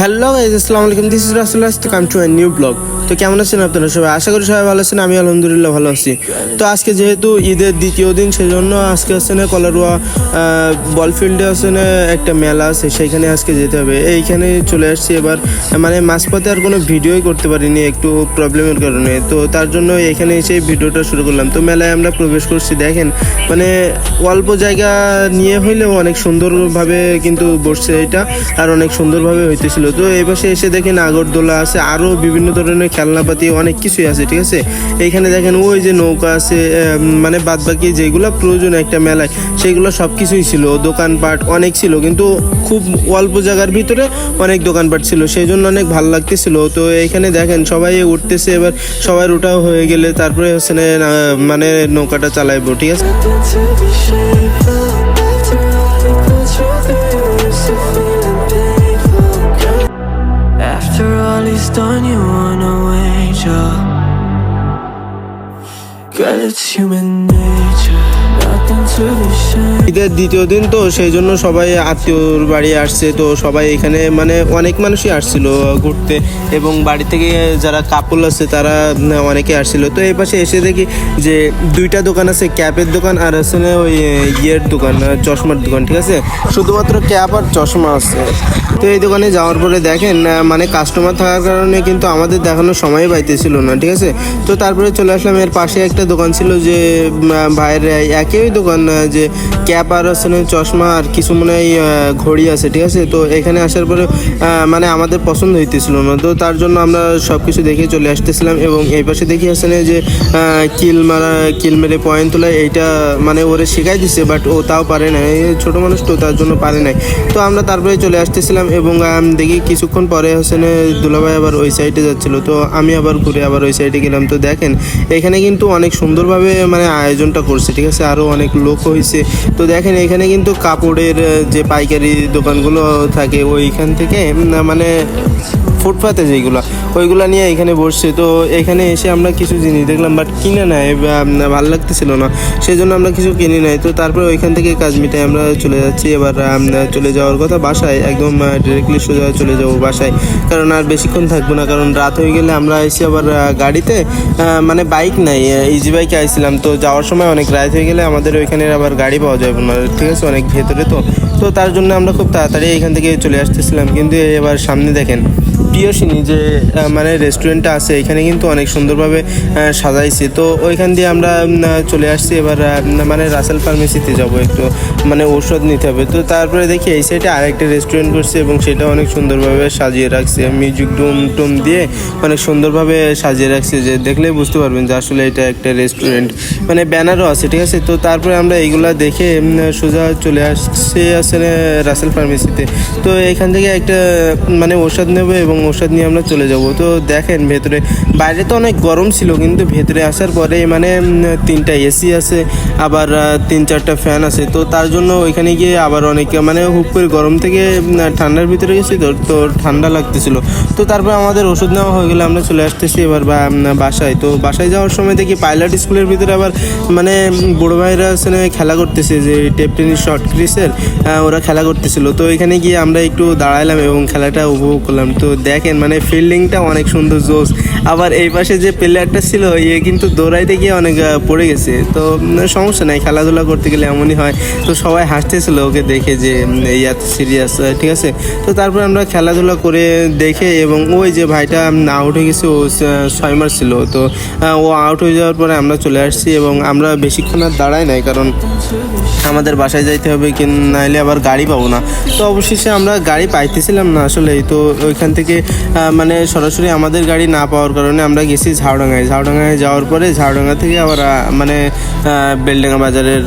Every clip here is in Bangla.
হ্যালো আসসালামু আলাইকুম। This is Rasulullah come to a new blog তো কেমন আছেন আপনারা সবাই? আশা করি সবাই ভালো আছেন, আমি আলহামদুলিল্লাহ ভালো আছি। তো আজকে যেহেতু ঈদের দ্বিতীয় দিন সেই জন্য আজকে আছে না কলারুয়া বল ফিল্ডে আছে না একটা মেলা আছে, সেইখানে আজকে যেতে হবে। এইখানে চলে আসছি এবার মানে মাঝপথে আর কোনো ভিডিওই করতে পারিনি, একটু প্রবলেমের কারণে। তো তার জন্য এখানে এসে ভিডিওটা শুরু করলাম। তো মেলায় আমরা প্রবেশ করছি, দেখেন মানে অল্প জায়গা নিয়ে হইলেও অনেক সুন্দরভাবে কিন্তু বসছে এটা, আর অনেক সুন্দরভাবে হইতেছিল তো এই পাশে এসে দেখেন আগরদোলা আছে আরও বিভিন্ন ধরনের খেলনাপাতি, অনেক কিছুই আছে, ঠিক আছে? এইখানে দেখেন ওই যে নৌকা আছে মানে বাদ বাকি যেগুলো প্রয়োজন একটা মেলায়, সেগুলো সব কিছুই ছিল। দোকানপাট অনেক ছিল, কিন্তু খুব অল্প জায়গার ভিতরে অনেক দোকানপাট ছিল সেই জন্য অনেক ভালো লাগতেছিল। তো এইখানে দেখেন সবাই উঠতেছে, এবার সবাই ওটাও হয়ে গেলে তারপরে হচ্ছে মানে নৌকাটা চালাইবো, ঠিক আছে? Human ঈদের দ্বিতীয় দিন তো সেই জন্য সবাই আত্মীয়র বাড়ি আসছে, তো সবাই এখানে মানে অনেক মানুষই আসছিল ঘুরতে এবং বাড়ি থেকে যারা কাপল আছে তারা অনেকে আসছিল। তো এই পাশে এসে দেখি যে দুইটা দোকান আছে, ক্যাপের দোকান আর আছে না ওই ইয়ের দোকান, চশমার দোকান, ঠিক আছে? শুধুমাত্র ক্যাপ আর চশমা আছে। তো এই দোকানে যাওয়ার পরে দেখেন মানে কাস্টমার থাকার কারণে কিন্তু আমাদের দেখানোর সময় পাইতেছিল না, ঠিক আছে? তো তারপরে চলে আসলাম, এর পাশে একটা দোকান ছিল যে ভাইয়ের একই দোকান যে ক্যাপ আর না চশমা আর কিছু মনে হয় ঘড়ি আছে, ঠিক আছে? তো এখানে আসার পরে মানে আমাদের পছন্দ হইতেছিল না। তো তার জন্য আমরা সব কিছু দেখে চলে আসতেছিলাম এবং এই পাশে দেখি না যে কিল মারা, কিল মেরে পয়েন্ট তোলা, এইটা মানে ওরে শেখাই দিছে বাট ও তাও পারে না ছোট মানুষ তো তার জন্য পারে নাই। তো আমরা তারপরে চলে আসতেছিলাম এবং দেখি কিছুক্ষণ পরে হোসেন দুলাভাই আবার ওই সাইডে যাচ্ছিল। তো আমি আবার ঘুরে আবার ওই সাইডে গেলাম। তো দেখেন, এখানে কিন্তু অনেক সুন্দরভাবে মানে আয়োজনটা করছে, ঠিক আছে? আরও অনেক লোক হয়েছে তো দেখেন এখানে কিন্তু কাপড়ের যে পাইকারি দোকানগুলো থাকে ওইখান থেকে মানে ফুটপাতে যেগুলো, ওইগুলো নিয়ে এখানে বসছে। তো এখানে এসে আমরা কিছু জিনিস দেখলাম বাট কিনে নেয় ভালো লাগতেছিল না। সেই জন্য আমরা কিছু কিনে নেই। তো তারপরে ওইখান থেকে কাজ মিটাই আমরা চলে যাচ্ছি। এবার চলে যাওয়ার কথা বাসায়, একদম ডিরেক্টলি সোজা চলে যাব বাসায়। কারণ আর বেশিক্ষণ থাকব না, কারণ রাত হয়ে গেলে আমরা এসে আবার গাড়িতে মানে বাইক নাই ইজি বাইকে আইছিলাম। তো যাওয়ার সময় অনেক রাত হয়ে গেলে আমাদের ওইখানে আবার গাড়ি পাওয়া যাবে না ঠিক আছে, অনেক ভেতরে তো। তো তার জন্য আমরা খুব তাড়াতাড়ি এখান থেকে চলে আসতেছিলাম। কিন্তু এবার সামনে দেখেন প্রিয়সিনী যে মানে রেস্টুরেন্টটা আছে, এখানে কিন্তু অনেক সুন্দরভাবে সাজাইছে। তো ওইখান দিয়ে আমরা চলে আসছি, এবার মানে রাসেল ফার্মেসিতে যাব একটু মানে ঔষধ নিতে হবে। তো তারপরে দেখি, এই সাইডে আরেকটা রেস্টুরেন্ট করছে এবং সেটা অনেক সুন্দরভাবে সাজিয়ে রাখছে। মিউজিক ডুম, টুম দিয়ে অনেক সুন্দরভাবে সাজিয়ে রাখছে, যে দেখলেই বুঝতে পারবেন যে আসলে এটা একটা রেস্টুরেন্ট মানে ব্যানারও আছে, ঠিক আছে? তো তারপরে আমরা এইগুলা দেখে সোজা চলে আসছে আসলে রাসেল ফার্মেসিতে তো। এখান থেকে একটা মানে ওষুধ নেব এবং ওষুধ নিয়ে আমরা চলে যাব। তো দেখেন ভেতরে, বাইরে তো অনেক গরম ছিল, কিন্তু ভেতরে আসার পরে মানে তিনটা এসি আছে, আবার তিন চারটা ফ্যান আছে। তো তার জন্য ওইখানে গিয়ে আবার অনেক মানে হুপ করে গরম থেকে ঠান্ডার ভিতরে গেছি তো তো ঠান্ডা লাগতেছিল। তো তারপর আমাদের ওষুধ নেওয়া হয়ে গেলে আমরা চলে আসতেছি এবার বাসায়। তো বাসায় যাওয়ার সময় দেখি পাইলট স্কুলের ভিতরে আবার মানে বড় ভাইরা সেখানে খেলা করতেছে, যে টেপ টেনিস শর্ট ক্রিসের ওরা খেলা করতেছিল। তো এখানে গিয়ে আমরা একটু দাঁড়াইলাম এবং খেলাটা উপভোগ করলাম। তো দেখেন মানে ফিল্ডিংটা অনেক সুন্দর জোস আবার এই পাশে যে প্লেয়ারটা ছিল ইয়ে কিন্তু দৌড়াইতে গিয়ে অনেক পড়ে গেছে। তো সমস্যা নাই, খেলাধুলা করতে গেলে এমনই হয়। তো সবাই হাসতেছিল ওকে দেখে যে এই এত সিরিয়াস ঠিক আছে? তো তারপর আমরা খেলাধুলা করে দেখে এবং ওই যে ভাইটা আউট হয়ে গেছে, ও ছয় মার ছিল। তো ও আউট হয়ে যাওয়ার পরে আমরা চলে আসছি এবং আমরা বেশিক্ষণ আর দাঁড়াই নাই, কারণ আমাদের বাসায় যাইতে হবে, কি নাইলে আবার গাড়ি পাবো না। তো অবশেষে আমরা গাড়ি পাইতেছিলাম না আসলে তো ওইখান থেকে আহ, মানে সরাসরি আমাদের গাড়ি না পাওয়ার কারণে আমরা গেছি ঝাউডাঙ্গায় ঝাউডাঙ্গায় যাওয়ার পরে ঝাউডাঙ্গা থেকে আবার মানে বেলডাঙ্গা বাজারের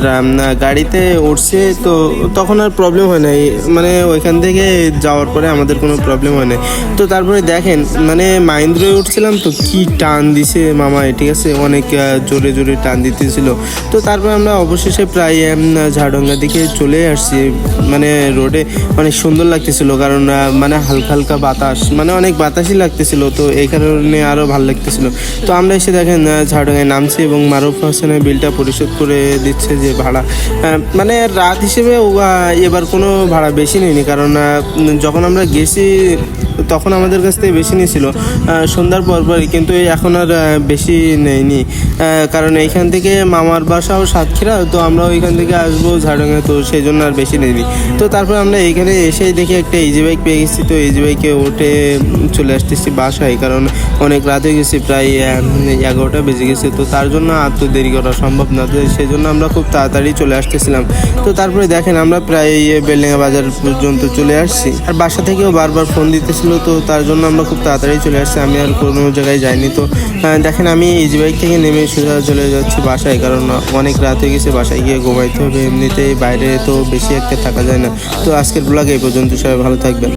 গাড়িতে উঠছে। তো তখন আর প্রবলেম হয় নাই। মানে ওইখান থেকে যাওয়ার পরে আমাদের কোনো প্রবলেম হয় নাই। তো তারপরে দেখেন মানে মাইন্দ্রয়ে উঠছিলাম তো কি টান দিছে মামায় ঠিক আছে? অনেক জোরে জোরে টান দিতেছিল। তো তারপর আমরা অবশেষে প্রায় উম, ঝাড়ডাঙ্গা দিকে চলে আসছি। মানে রোডে অনেক সুন্দর লাগতেছিল কারণ মানে হালকা হালকা বাতাস। মানে অনেক বাতাসই লাগতেছিল, তো এই কারণে আরও ভালো লাগতেছিল। তো আমরা এসে দেখেন ঝাড়ডাঙ্গায় নামছি এবং মারুফ হোসেনের বিলটা পরিশোধ করে দিচ্ছে যে ভাড়া। মানে রাত হিসেবে এবার কোনো ভাড়া বেশি নেয়নি, কারণ যখন আমরা গেছি তখন আমাদের কাছ থেকে বেশি নিয়েছিল। সন্ধ্যার পর পরই, কিন্তু এখন আর বেশি নেয়নি। কারণ এইখান থেকে মামার বাসাও সাতক্ষীরা, তো আমরা ওইখান থেকে আসব ঝাড়ডাঙ্গা তো সেই জন্য আর বেশি নেয়নি। তো তারপর আমরা এইখানে এসেই দেখি একটা ইজি বাইক পেয়ে গেছি, তো ইজি বাইকে উঠে চলে আসতেছি বাসায়, কারণ অনেক রাত হয়ে গেছে, প্রায় এগারোটা বেজে গেছে। তো তার জন্য আর তো দেরি করা সম্ভব না, তো সেই জন্য আমরা খুব তাড়াতাড়ি চলে আসতেছিলাম। তো তারপরে দেখেন আমরা প্রায় বেলডাঙ্গা বাজার পর্যন্ত চলে আসছি। আর বাসা থেকেও বারবার ফোন দিতেছিল তো তার জন্য আমরা খুব তাড়াতাড়ি চলে আসছি। আমি আর কোনো জায়গায় যাইনি, তো দেখেন আমি ইজি বাইক থেকে নেমে সোজা চলে যাচ্ছি বাসায়, কারণ অনেক রাত হয়ে গেছে, বাসায় গিয়ে ঘুমাইতে হবে। এমনিতেই বাইরে তো বেশি একটা থাকা যায় না। তো আজকের ব্লগ এই পর্যন্ত, সবাই ভালো থাকবেন।